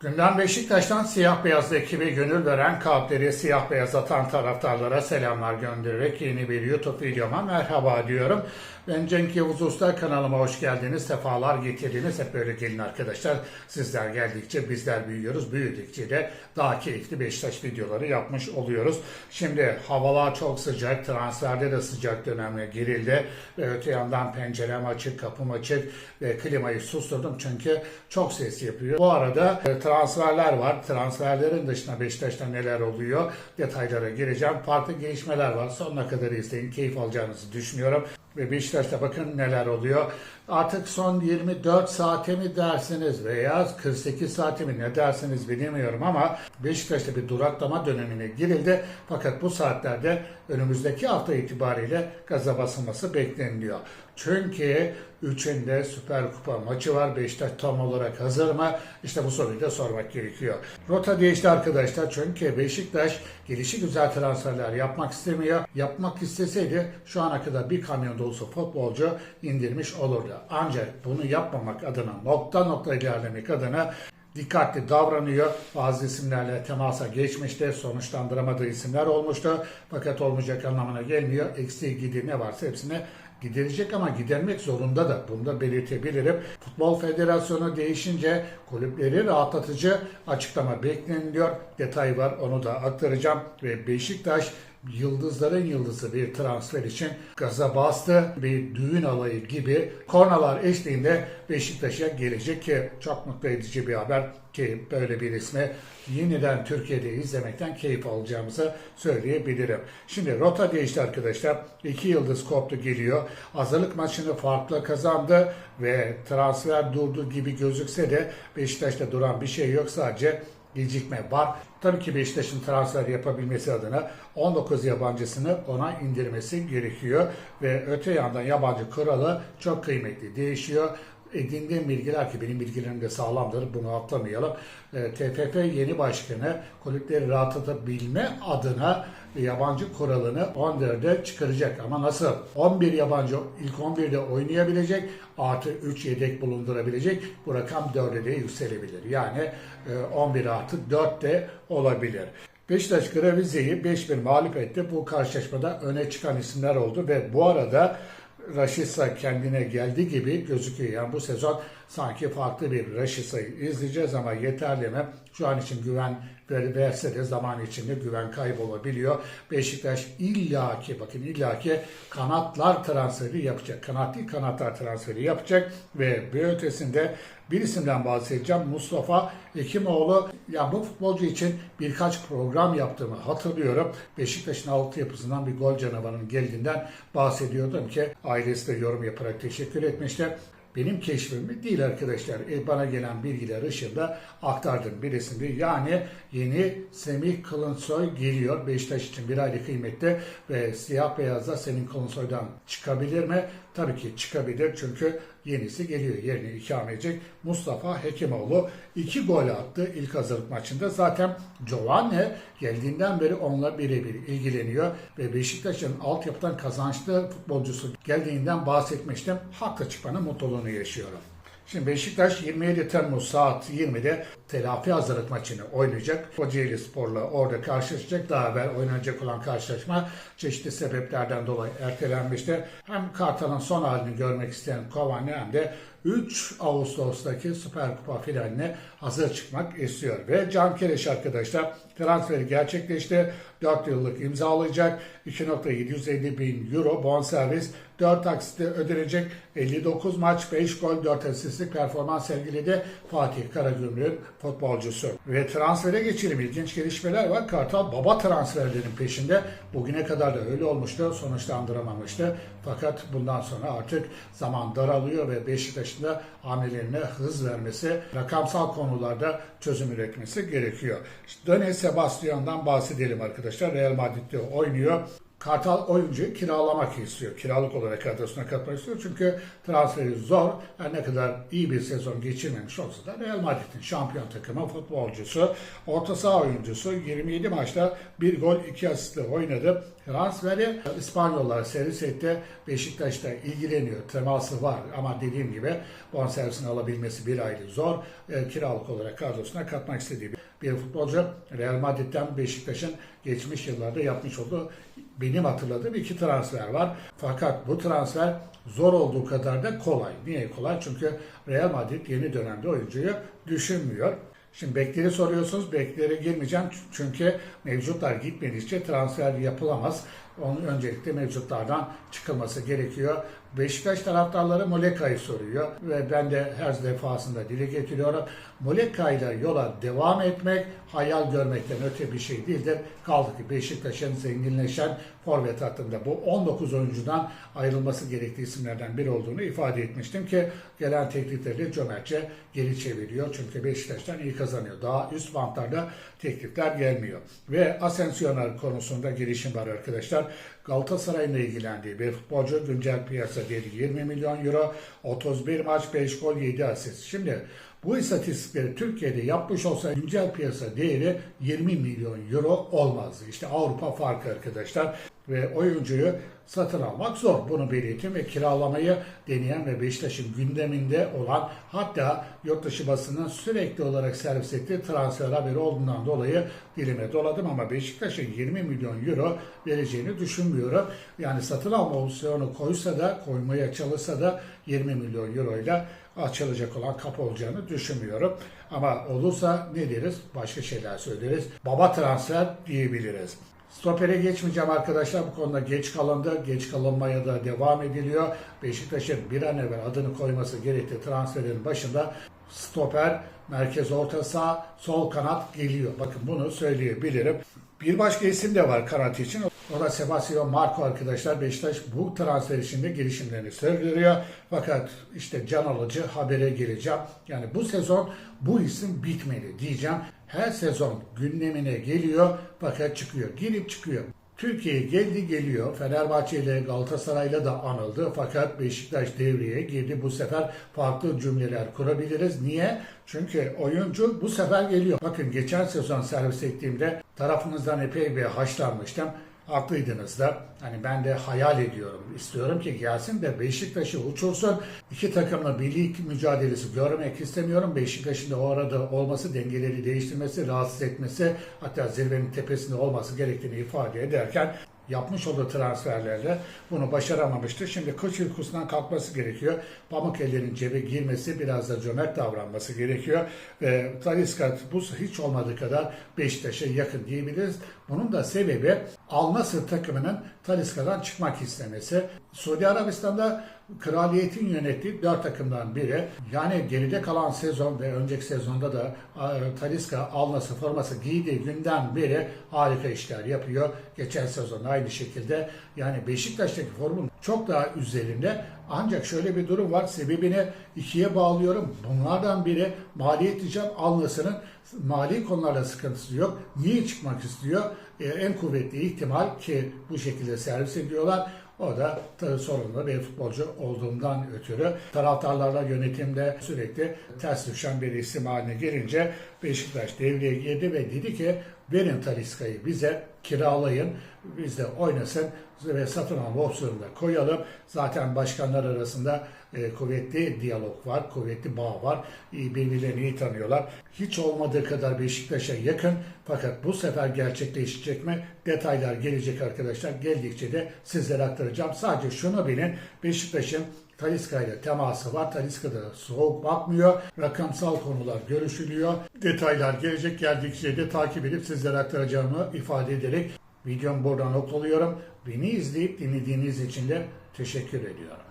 Gündem Beşiktaş'tan siyah beyaz ekibi gönül veren kalpleri siyah beyaz atan taraftarlara selamlar göndererek yeni bir YouTube videoma merhaba diyorum. Ben Cenk Yavuz Usta kanalıma hoş geldiniz, sefalar getirdiniz. Hep böyle gelin arkadaşlar. Sizler geldikçe bizler büyüyoruz. Büyüdükçe de daha keyifli Beşiktaş videoları yapmış oluyoruz. Şimdi havalar çok sıcak, transferde de sıcak dönemine girildi. Ve öte yandan pencerem açık, kapım açık ve klimayı susturdum çünkü çok ses yapıyor. Bu arada e, transferler var. Transferlerin dışında Beşiktaş'ta neler oluyor detaylara gireceğim. Farklı gelişmeler var. Sonuna kadar izleyin. Keyif alacağınızı düşünüyorum. Ve Beşiktaş'ta bakın neler oluyor. Artık son 24 saate mi dersiniz veya 48 saate mi ne dersiniz bilmiyorum ama Beşiktaş'ta bir duraklama dönemine girildi. Fakat bu saatlerde önümüzdeki hafta itibariyle gaza basılması bekleniliyor. Çünkü üçünde Süper Kupa maçı var. Beşiktaş tam olarak hazır mı? İşte bu soruyu da sormak gerekiyor. Rota değişti arkadaşlar. Çünkü Beşiktaş gelişi güzel transferler yapmak istemiyor. Yapmak isteseydi şu ana kadar bir kamyon dolusu futbolcu indirmiş olurdu. Ancak bunu yapmamak adına nokta nokta ilerlemek adına dikkatli davranıyor. Bazı isimlerle temasa geçmişti. Sonuçlandıramadığı isimler olmuştu. Fakat olmayacak anlamına gelmiyor. Eksiği gidi ne varsa hepsini giderecek ama gidermek zorunda da bunu da belirtebilirim. Futbol Federasyonu değişince kulüpleri rahatlatıcı açıklama bekleniliyor. Detay var onu da aktaracağım ve Beşiktaş yıldızların yıldızı bir transfer için gaza bastı. Bir düğün alayı gibi kornalar eşliğinde Beşiktaş'a gelecek ki çok mutlu edici bir haber ki böyle bir ismi yeniden Türkiye'de izlemekten keyif alacağımızı söyleyebilirim. Şimdi rota değişti arkadaşlar. İki yıldız koptu geliyor. Hazırlık maçını farklı kazandı ve transfer durdu gibi gözükse de Beşiktaş'ta duran bir şey yok. Sadece gecikme var. Tabii ki Beşiktaş'ın transfer yapabilmesi adına 19 yabancısını ona indirmesi gerekiyor. Ve öte yandan yabancı kuralı çok kıymetli değişiyor edindiğim bilgiler ki benim bilgilerim de sağlamdır bunu atlamayalım. E, TFF yeni başkanı kulüpleri rahatlatabilme adına yabancı kuralını 14'e çıkaracak. Ama nasıl? 11 yabancı ilk 11'de oynayabilecek artı 3 yedek bulundurabilecek. Bu rakam 4'e de yükselebilir. Yani e, 11 artı 4 de olabilir. Beşiktaş Gravize'yi 5-1 mağlup etti. Bu karşılaşmada öne çıkan isimler oldu ve bu arada Raşitsa kendine geldi gibi gözüküyor. Yani bu sezon sanki farklı bir Raşitsa'yı izleyeceğiz ama yeterli mi? Şu an için güven verse de zaman içinde güven kaybolabiliyor. Beşiktaş illaki bakın illaki kanatlar transferi yapacak. Kanatlı kanatlar transferi yapacak ve bir ötesinde bir isimden bahsedeceğim. Mustafa Ekimoğlu. Ya bu futbolcu için birkaç program yaptığımı hatırlıyorum. Beşiktaş'ın altyapısından bir gol canavarının geldiğinden bahsediyordum ki ailesi de yorum yaparak teşekkür etmişti benim keşfim değil arkadaşlar. E, bana gelen bilgiler ışığında aktardım bir isimdi. Yani yeni Semih Kılınsoy geliyor. Beşiktaş için bir aylık kıymetli ve siyah beyazda Semih Kılınsoy'dan çıkabilir mi? Tabii ki çıkabilir çünkü yenisi geliyor. Yerine ikame edecek Mustafa Hekimoğlu iki gol attı ilk hazırlık maçında. Zaten Giovanni geldiğinden beri onunla birebir ilgileniyor ve Beşiktaş'ın altyapıdan kazançlı futbolcusu geldiğinden bahsetmiştim. Haklı çıkmanın mutluluğunu yaşıyorum. Şimdi Beşiktaş 27 Temmuz saat 20'de telafi hazırlık maçını oynayacak. Kocaeli Spor'la orada karşılaşacak. Daha evvel oynanacak olan karşılaşma çeşitli sebeplerden dolayı ertelenmişti. Hem Kartal'ın son halini görmek isteyen Kovani hem de 3 Ağustos'taki Süper Kupa finaline hazır çıkmak istiyor. Ve Can Kereş arkadaşlar transferi gerçekleşti. 4 yıllık imzalayacak. 2.750 bin euro bonservis 4 taksitte ödenecek. 59 maç, 5 gol, 4 asistlik performans sergiledi Fatih Karagümrük'ün futbolcusu. Ve transfere geçelim. İlginç gelişmeler var. Kartal baba transferlerin peşinde. Bugüne kadar da öyle olmuştu. Sonuçlandıramamıştı. Fakat bundan sonra artık zaman daralıyor ve Beşiktaş'ın da hamlelerine hız vermesi, rakamsal konularda çözüm üretmesi gerekiyor. İşte Döne Sebastian'dan bahsedelim arkadaşlar. Real Madrid'de oynuyor. Kartal oyuncuyu kiralamak istiyor. Kiralık olarak kadrosuna katmak istiyor. Çünkü transferi zor. Her ne kadar iyi bir sezon geçirmemiş olsa da Real Madrid'in şampiyon takımı futbolcusu, orta saha oyuncusu 27 maçta bir gol 2 asistle oynadı. Transferi İspanyollar servis etti. Beşiktaş'ta ilgileniyor. Teması var ama dediğim gibi bonservisini alabilmesi bir aylık zor. E, kiralık olarak kadrosuna katmak istediği bir bir futbolcu Real Madrid'den Beşiktaş'ın geçmiş yıllarda yapmış olduğu benim hatırladığım iki transfer var. Fakat bu transfer zor olduğu kadar da kolay. Niye kolay? Çünkü Real Madrid yeni dönemde oyuncuyu düşünmüyor. Şimdi bekleri soruyorsunuz. Beklere girmeyeceğim çünkü mevcutlar gitmedikçe transfer yapılamaz. Onun öncelikle mevcutlardan çıkılması gerekiyor. Beşiktaş taraftarları Moleka'yı soruyor ve ben de her defasında dile getiriyorum. Moleka ile yola devam etmek hayal görmekten öte bir şey değildir. Kaldı ki Beşiktaş'ın zenginleşen forvet hattında bu 19 oyuncudan ayrılması gerektiği isimlerden biri olduğunu ifade etmiştim ki gelen teklifleri cömertçe geri çeviriyor. Çünkü Beşiktaş'tan iyi kazanıyor. Daha üst bantlarda teklifler gelmiyor. Ve Asensioner konusunda gelişim var arkadaşlar. Galatasaray'ın ilgilendiği bir futbolcu güncel piyasa değeri 20 milyon euro, 31 maç, 5 gol, 7 asist. Şimdi bu istatistikleri Türkiye'de yapmış olsa güncel piyasa değeri 20 milyon euro olmazdı. İşte Avrupa farkı arkadaşlar ve oyuncuyu satın almak zor. Bunu belirttim ve kiralamayı deneyen ve Beşiktaş'ın gündeminde olan hatta yurt dışı basının sürekli olarak servis ettiği transfer haberi olduğundan dolayı dilime doladım ama Beşiktaş'ın 20 milyon euro vereceğini düşünmüyorum. Yani satın alma opsiyonu koysa da koymaya çalışsa da 20 milyon euro ile açılacak olan kapı olacağını düşünmüyorum. Ama olursa ne deriz? Başka şeyler söyleriz. Baba transfer diyebiliriz. Stopere geçmeyeceğim arkadaşlar. Bu konuda geç kalındı. Geç kalınmaya da devam ediliyor. Beşiktaş'ın bir an evvel adını koyması gerektiği transferin başında stoper, merkez orta saha, sol kanat geliyor. Bakın bunu söyleyebilirim. Bir başka isim de var kanat için. O da Sebastian Marco arkadaşlar. Beşiktaş bu transfer içinde girişimlerini sürdürüyor. Fakat işte can alıcı habere geleceğim. Yani bu sezon bu isim bitmeli diyeceğim. Her sezon gündemine geliyor fakat çıkıyor. Girip çıkıyor. Türkiye'ye geldi geliyor. Fenerbahçe ile Galatasaray'la da anıldı. Fakat Beşiktaş devreye girdi. Bu sefer farklı cümleler kurabiliriz. Niye? Çünkü oyuncu bu sefer geliyor. Bakın geçen sezon servis ettiğimde tarafınızdan epey bir haşlanmıştım. Haklıydınız da. Hani ben de hayal ediyorum. istiyorum ki gelsin de Beşiktaş'ı uçursun. İki takımla birlik mücadelesi görmek istemiyorum. Beşiktaş'ın da o arada olması, dengeleri değiştirmesi, rahatsız etmesi, hatta zirvenin tepesinde olması gerektiğini ifade ederken yapmış olduğu transferlerle bunu başaramamıştı. Şimdi kıç uykusundan kalkması gerekiyor. Pamukellerin cebe girmesi, biraz da cömert davranması gerekiyor. Ve Talisca bu hiç olmadığı kadar Beşiktaş'a yakın diyebiliriz. Bunun da sebebi Al Nassr takımının Talisca'dan çıkmak istemesi. Suudi Arabistan'da kraliyetin yönettiği dört takımdan biri. Yani geride kalan sezon ve önceki sezonda da e, Talisca Al Nassr forması giydiği günden beri harika işler yapıyor. Geçen sezon aynı şekilde. Yani Beşiktaş'taki formun çok daha üzerinde. Ancak şöyle bir durum var. Sebebini ikiye bağlıyorum. Bunlardan biri maliyet diyeceğim. Al Nassr'ın mali konularda sıkıntısı yok. Niye çıkmak istiyor? Ee, en kuvvetli ihtimal ki bu şekilde servis ediyorlar. O da tabii sorunlu bir futbolcu olduğundan ötürü taraftarlarla yönetimde sürekli ters düşen bir isim haline gelince Beşiktaş devreye girdi ve dedi ki verin Taliska'yı bize kiralayın biz de oynasın ve satın alma opsiyonunu da koyalım. Zaten başkanlar arasında e, kuvvetli diyalog var, kuvvetli bağ var. E, birbirlerini iyi tanıyorlar. Hiç olmadığı kadar Beşiktaş'a yakın fakat bu sefer gerçekleşecek mi? Detaylar gelecek arkadaşlar. Geldikçe de sizlere aktaracağım. Sadece şunu bilin. Beşiktaş'ın Taliska ile teması var. Taliska da soğuk bakmıyor. Rakamsal konular görüşülüyor. Detaylar gelecek geldikçe de takip edip sizlere aktaracağımı ifade ederek videomu buradan noktalıyorum. Beni izleyip dinlediğiniz için de teşekkür ediyorum.